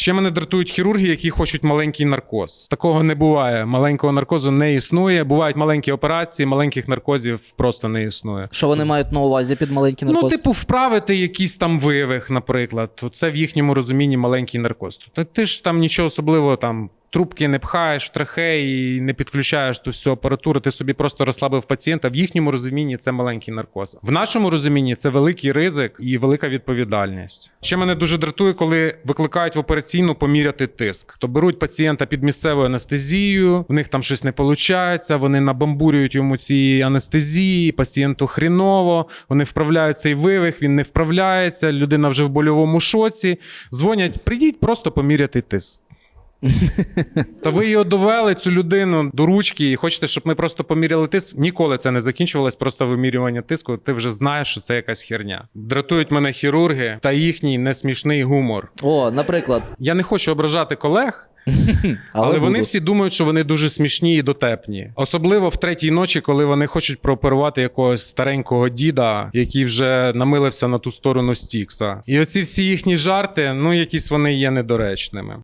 ще мене дратують хірурги, які хочуть маленький наркоз. Такого не буває. Маленького наркозу не існує. Бувають маленькі операції, маленьких наркозів просто не існує. Що вони мають на увазі під маленький Ну, типу, вправити якийсь там вивих, наприклад. Це в їхньому розумінні маленький наркоз. Ти ж там нічого особливого там. Трубки не пхаєш трахеї, і не підключаєш ту всю апаратуру, ти собі просто розслабив пацієнта. В їхньому розумінні це маленький наркоз. В нашому розумінні це великий ризик і велика відповідальність. Ще мене дуже дратує, коли викликають в операційну поміряти тиск. То беруть пацієнта під місцевою анестезією, в них там щось не виходить, вони набамбурюють йому ці анестезії, пацієнту хріново, вони вправляють цей вивих, він не вправляється, людина вже в больовому шоці. Дзвонять, прийдіть просто поміряти тиск. Та ви його довели, цю людину до ручки, і хочете, щоб ми просто поміряли тиск. Ніколи це не закінчувалось, просто вимірювання тиску. Ти вже знаєш, що це якась херня. Дратують мене хірурги та їхній несмішний гумор. О, наприклад. Я не хочу ображати колег. Але, вони буду. всі думають, що вони дуже смішні і дотепні. Особливо в третій ночі, коли вони хочуть прооперувати якогось старенького діда, який вже намилився на ту сторону Стікса. І оці всі їхні жарти, ну якісь вони є недоречними.